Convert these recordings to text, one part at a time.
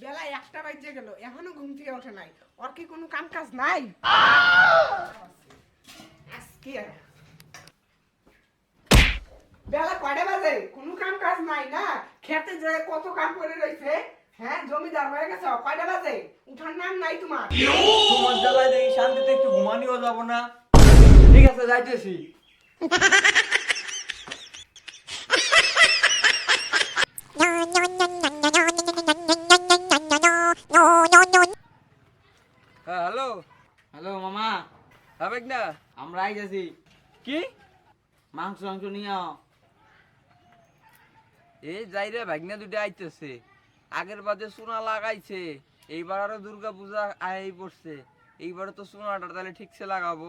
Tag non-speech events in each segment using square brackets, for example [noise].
বেলা একটা বাজে গেল, এখনও ঘুম থেকে ওঠে নাই। ওর কি কোনো কাম কাজ নাই বেলা কয়টা বাজে? কোনো কাম কাজ নাই না? খেতে যে কত কাম করে রয়েছে হ্যাঁ জমিদার হয়ে গেছে, কয়টা বাজে? উঠার নাম নাই তোমার। তোমার জ্বালায় দেখি শান্তিতে একটু ঘুমানিও যাব না। ঠিক আছে, যাইতেছি। আমরা কি? মাংস মাংস নিয়ে এই যাই রে ভাগনা দুটো আইতেছে। আগের বাজে সোনা লাগাইছে। এইবার আরও দুর্গা পূজা আই পড়ছে। এইবারে তো সোনাটা তাহলে ঠিকছে লাগাবো।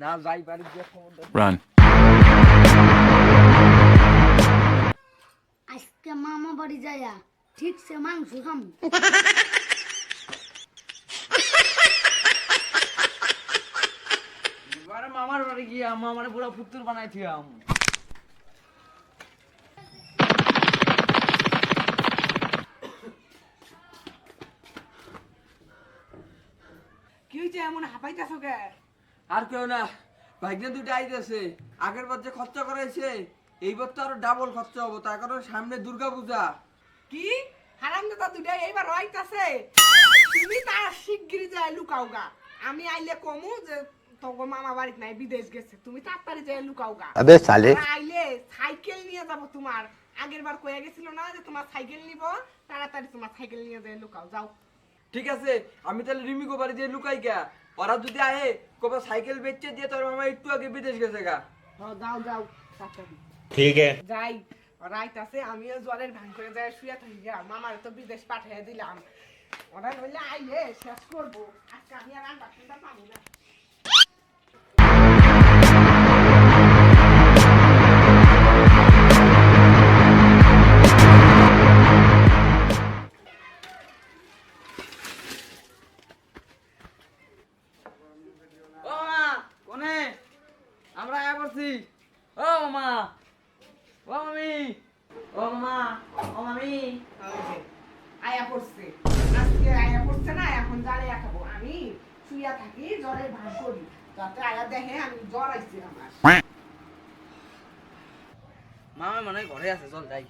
না যাই বাড়ি গিয়ে খবর আজকে মামা বাড়ি যায়া ঠিক সে মাংস খাম [laughs] এবারে বাড়ি গিয়ে আম্মা আমার পুরো ফুতুর বানাই থিয়াম কি হয়েছে এমন হাঁপাইতেছো কে? আর কেউ না ভাগ্নে দুটো আইতেছে। আগের বার যে খরচা করাইছে এইবার তো আরও ডাবল খরচা হব তার কারণ সামনে দুর্গা পূজা কি? হারাম দাদা দুটা এইবার রাইতাছে। তুমি তার শিগগিরি যায় লুকাও গা আমি আইলে কমু যে তোগো মামা বাড়িতে নাই বিদেশ গেছে। তুমি তাড়াতাড়ি যাই লুকাও গা। আবে সালে আইলে সাইকেল নিয়ে যাব তোমার। আগের বার কইয়া গেছিল না যে তোমার সাইকেল নিব? তাড়াতাড়ি তোমার সাইকেল নিয়ে যাই লুকাও যাও। ঠিক আছে আমি তাহলে রিমিকো বাড়ি যাই লুকাই গা। ওরা যদি আহে কবে সাইকেল বেচে দিয়ে তোর মামা একটু আগে বিদেশ গেছে গা। হ্যাঁ যাও যাও তাড়াতাড়ি। ঠিক আছে। যাই রাইত আছে আমিও জলের ভাঙ করে যাই শুয়ে থাকি গা। মামার তো বিদেশ পাঠিয়ে দিলাম। ওরা নইলে আইলে শেষ করব। আজকে আমি আর আন্ডা ঠান্ডা পাবো না। ও মা ও মামি। ও মা ও মামি। আয়া পড়ছে। আজকে আয়া পড়ছে না এখন জালে খাব। আমি শুইয়া থাকি জ্বরের ভাঙ করি। যাতে আয়া দেখে আমি জ্বর আইছি আমার। মামা মনে ঘরে আছে চল যাই।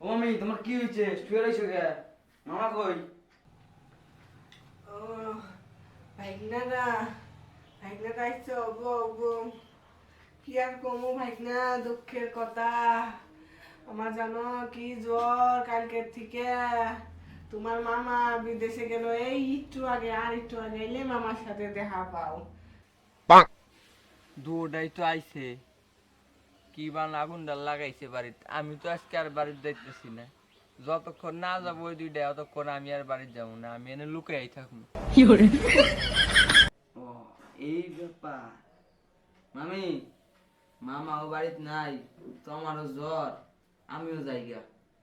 ও মামি তোমার কি হয়েছে? শুয়ে রয়েছো কে? মামা কই? ও ভাইগনারা। ভাইগনারা আইছে ওগো ওগো কি আর কমু ভাইগনা? দুঃখের কথা। আমার জানো কি জ্বর কালকের থেকে। তোমার মামা বিদেশে গেল এই একটু আগে আর একটু আগে এলে মামার সাথে দেখা পাও। দুটাই তো আইছে। কি বান আগুন ডাল লাগাইছে বাড়িতে। আমি তো আজকে আর বাড়িতে যাইতেছি না। যতক্ষণ না যাব ওই দুইটা ততক্ষণ আমি আর বাড়িতে যাব না। আমি এনে লুকাই থাকব ও। এই ব্যাপার। মামি মামা ও বাড়িতে নাই তোমারও জ্বর আমিও যাই গা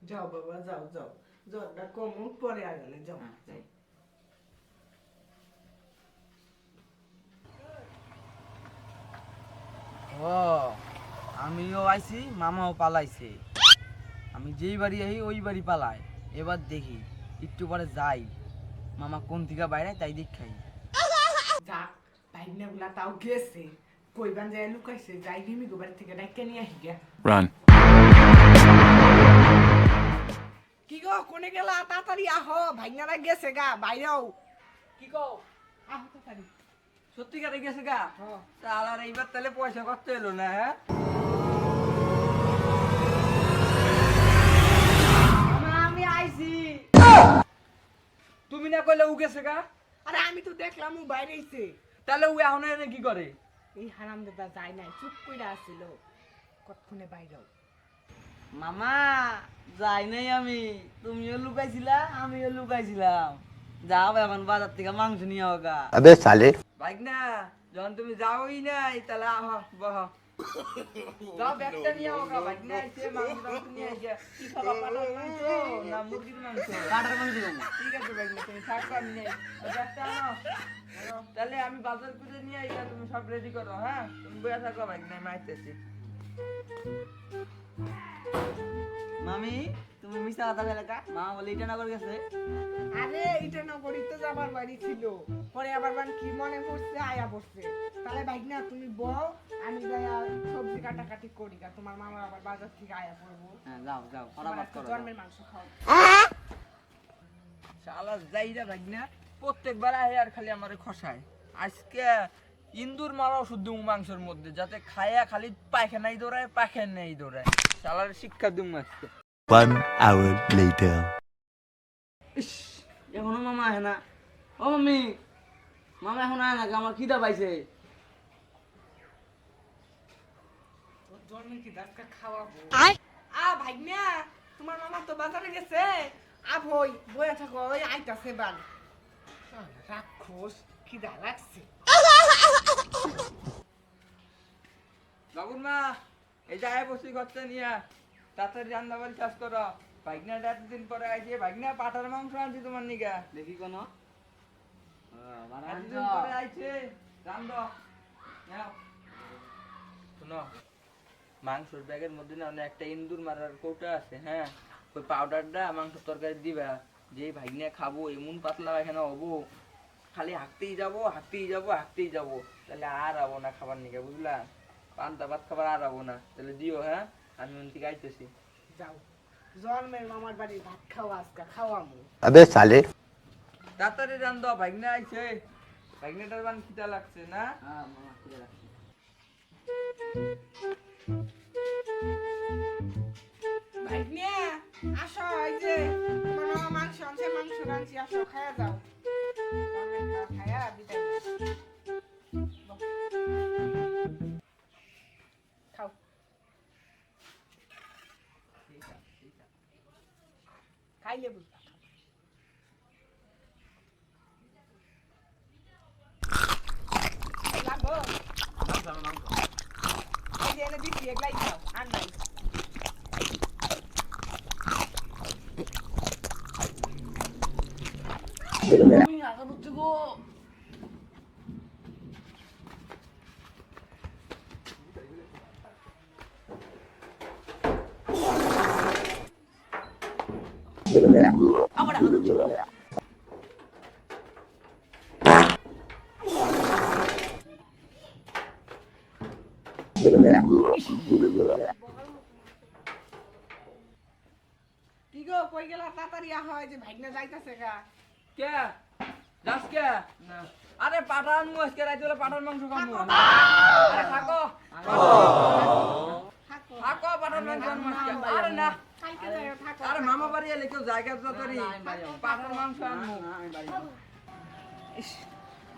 যাও বাবা যাও যাও। জ্বরটা কমুক পরে আগালে যাও। হ্যাঁ, যাই। ও আমিও আইছি মামাও পালাইছে। আমি যেই বাড়ি আই ওই বাড়ি পালাই। এবার দেখি একটু পরে যাই। মামা কোন থেকে বাইরে তাই দেখাই। যাক ভাইগনা গুলা তাও গেছে। কইবান যায় লুকাইছে যাই হিমি গোবার থেকে ডাক্কে নিয়ে আহি গিয়া। Run. কি গো কোনে গেলা? তাড়াতাড়ি আহো ভাইগনারা গেছে গা বাইরেও। কি কো আহো তাড়াতাড়ি। সত্যিকারে গেছে গা। তাহলে এইবার তাহলে পয়সা কত এলো না হ্যাঁ? আমি আইছি। তুমি না কইলে উ গেছে গা? আরে আমি তো দেখলাম ও বাইরে আইছে। তাহলে ও এখন এনে কি করে? এই হারাম দাদা যায় নাই চুপ কইরা আসিল কতক্ষণে বাইরেও। মামা যাই নাই আমি। তুমিও লুকাইছিলা আমিও লুকাইছিলাম। যাও এখন বাজার থেকে মাংস নিয়ে হোক আবে সালে ভাই না যখন তুমি যাওই নাই তাহলে আহ বহ। যাও ব্যাগটা নিয়ে হোগা বাইক না এসে মাংস টাংস নিয়ে আইসা কি খাবা পাটার মাংস না মুরগির মাংস পাটার মাংস ঠিক আছে বাইক না তুমি থাকো আমি নেই ওই ব্যাগটা আনো আনো। তাহলে আমি বাজার করে নিয়ে আইসা তুমি সব রেডি করো হ্যাঁ তুমি বইয়া থাকো বাইক না আমি আইতেছি মামি তুমি মিশা কথা বলে কা? মামা বলে করে গেছে আরে এটা নগরী তো যাবার বাড়ি ছিল। পরে আবার বান কি মনে পড়ছে আয়া পড়ছে। তাহলে ভাই না তুমি বউ আমি যাই আর সবজি কাটাকাটি করি গা তোমার মামা আবার বাজার থেকে আয়া পড়ব। হ্যাঁ যাও যাও ফটাফট করো জন্মের মাংস খাও। শালা যাইরা ভাই না প্রত্যেকবার আয় আর খালি আমারে খসায়। আজকে ইন্দুর মারাও শুদ্ধ মাংসের মধ্যে যাতে খায়া খালি পায়খানাই দৌড়ায় পায়খানাই দৌড়ায়। শালার শিক্ষা দুম আজকে। One hour later. ইস, এখনও মামা আহে না। ও মামি মামা এখন আয় না আমার খিদা পাইছে। জন্মের কি দাঁতটা খাওয়াবো? আ ভাই তোমার মামা তো বাজারে গেছে। আ ভই বইয়া থাকো ওই আইতাছে বান রাক্ষস খিদা লাগছে। বাবুর মা এই যে আয় বসি করতে নিয়ে তাড়াতাড়ি রান্না বাড়ি শেষ করো ভাগনাটা এতদিন পরে আইছে ভাগনা পাটার মাংস আনছি তোমার নিগা। দেখি কোন? এতদিন পরে আইছে। রান্ধ। নাও। শোনো মাংসর ব্যাগের মধ্যে না অনেক একটা ইন্দুর মারার কৌটা আছে হ্যাঁ? ওই পাউডারটা মাংস তরকারি দিবা। যে ভাগনা খাব এমন পাতলা এখানে হব। খালি হাঁকতেই যাব হাঁকতেই যাব হাঁকতেই যাব। তাহলে আর আবো না খাবার নিকে বুঝলা? পান্তা ভাত খাবার আর আবো না। তাহলে দিও হ্যাঁ? আমি মন্ত্রী গাইতেছি যাও। জন্মের মামার বাড়ি ভাত খাও আজকে খাওয়ামু। আবে সালে। তাড়াতাড়ি রান দাও ভাগনা আইছে। ভাগনাটার বান খিদা লাগছে না? হ্যাঁ মামা খিদা লাগছে। ভাইনে আসো, এই যে তোমার মামা মাংস আনছে মাংস রাঁধছি আসো, খায়া যাও। খায়া বিদায় যে এনে দিচ্ছি এগুলাই খাও আর নাই তুমি আশা করছ গো কি গো কই গেলা? তাড়াতাড়ি হয় যে ভাইনা যাইতাছে গা। কে? যাস কে? আরে পাঠান মু আজকে রাইতে বেলা পাঠান মাংস খাব আরে থাকো। থাকো। থাকো পাঠান মাংস আজকে। আরে না। আরে মামা বাড়ি এলে কেউ জায়গা তাড়াতাড়ি পাঠান মাংস আনব।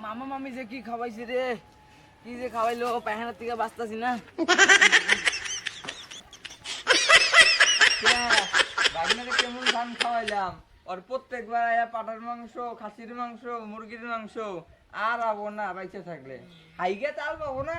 মামা মামি যে কি খাওয়াইছে রে? কি যে খাওয়াইলো পায়খানার থেকে বাঁচতাছি না। [laughs] কেমন ধান খাওয়াইলাম? ওর প্রত্যেকবার আয়া পাটার মাংস, খাসির মাংস, মুরগির মাংস, আর আবো না, বাইচে থাকলে। হাইগে চাল পাবো না?